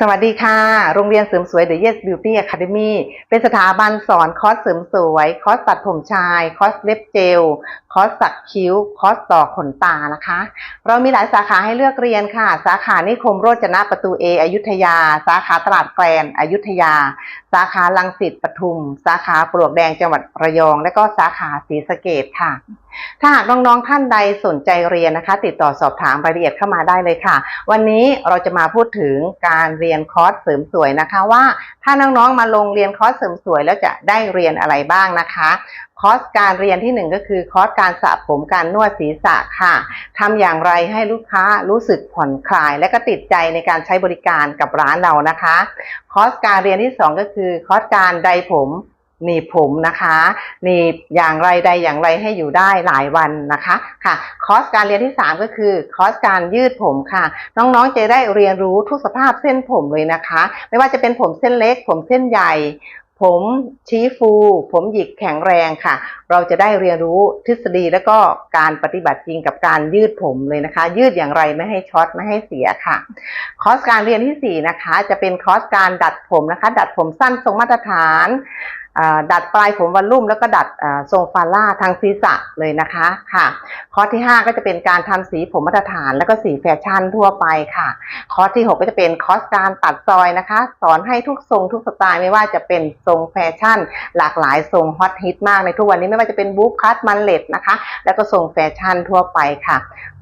สวัสดีค่ะ โรงเรียนเสริมสวย The Yes Beauty Academy เป็นสถาบันสอนคอร์สเสริมสวย คอร์สตัดผมชาย คอร์สเล็บเจล คอร์สสักคิ้ว คอร์สต่อขนตานะคะ เรามีหลายสาขาให้เลือกเรียนค่ะ สาขานิคมโรจนะประตูเออยุธยา สาขาตลาดแกรนอยุธยา สาขาลังสิตปทุม สาขาปลวกแดงจังหวัดระยอง และก็สาขาศรีสะเกดค่ะ ถ้าหากน้องๆท่านใดสนใจเรียนนะคะ ติดต่อสอบถามรายละเอียดเข้ามาได้เลยค่ะ วันนี้เราจะมาพูดถึงการเรียนคอร์สเสริมสวยนะคะว่าถ้าน้องๆมาลงเรียนคอร์สเสริมสวยแล้วจะได้เรียนอะไรบ้างนะคะคอร์สการเรียนที่หนึ่งก็คือคอร์สการสระผมการนวดศีรษะค่ะทำอย่างไรให้ลูกค้ารู้สึกผ่อนคลาย และก็ติดใจในการใช้บริการกับร้านเรานะคะ คอร์สการเรียนที่สองก็คือคอร์สการไดผม หนีบผมนะคะหนีบอย่างไรใดอย่างไรให้อยู่ได้หลายวันนะคะค่ะคอร์สการเรียนที่ 3 ก็คือคอร์สการยืดผมค่ะ น้องๆจะได้เรียนรู้ทุกสภาพเส้นผมเลยนะคะ ไม่ว่าจะเป็นผมเส้นเล็ก ผมเส้นใหญ่ ผมชี้ฟู ผมหยิกแข็งแรงค่ะ เราจะได้เรียนรู้ทฤษฎีแล้วก็การปฏิบัติจริงกับการยืดผมเลยนะคะ ยืดอย่างไรไม่ให้ช็อตไม่ให้เสียค่ะคอร์สการเรียนทีสี่4นะคะจะเป็นคอร์สการดัดผมนะคะ ดัดผมสั้นทรงมาตรฐาน ดัดปลายผมวันลุ่มแล้วก็ดัดทรงฟาล่าทางศีรษะเลยนะคะค่ะคอร์สที่ 5 ก็จะเป็นการทำสีผมมาตรฐาน แล้วก็สีแฟชั่นทั่วไปค่ะคอร์สที่ 6 ก็จะเป็นคอร์สการตัดซอยนะคะ สอนให้ทุกทรงทุกสไตล์ไม่ว่าจะเป็นทรงแฟชั่น หลากหลายทรงฮอตฮิตมากในทุกวันนี้ไม่ว่าจะเป็นบุ๊คคัตมันเล็ดนะคะ แล้วก็ทรงแฟชั่นทั่วไปค่ะ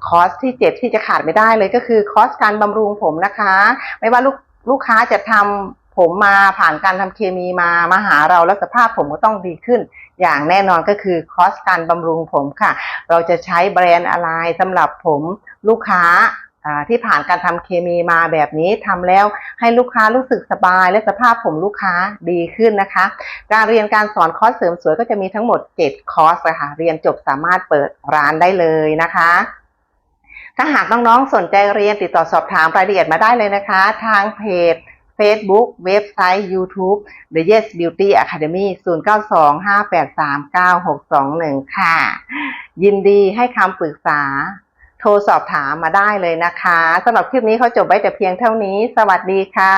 คอร์สที่7ที่จะขาดไม่ได้เลยก็คือคอร์สการบำรุงผมนะคะ ไม่ว่าลูกลูกค้าจะทำ ผมมาผ่านการทำเคมีมามาหาเราแล้วสภาพผมก็ต้องดีขึ้น อย่างแน่นอนก็คือคอสการบำรุงผมค่ะ เราจะใช้แบรนด์อะไรสำหรับผมลูกค้าที่ผ่านการทำเคมีมาแบบนี้ทำแล้วให้ลูกค้ารู้สึกสบาย และสภาพผมลูกค้าดีขึ้นนะคะ การเรียนการสอนคอร์สเสริมสวยก็จะมีทั้งหมด 7 คอร์สค่ะเรียนจบสามารถเปิดร้านได้เลยนะคะ ถ้าหากน้องๆสนใจเรียนติดต่อสอบถามรายละเอียดมาได้เลยนะคะ ทางเพจ Facebook เว็บไซต์ YouTube The Yes Beauty Academy 0925839621 ค่ะ ยินดีให้คำปรึกษา โทรสอบถามมาได้เลยนะคะสำหรับคลิปนี้เขาจบไว้แต่เพียงเท่านี้ สวัสดีค่ะ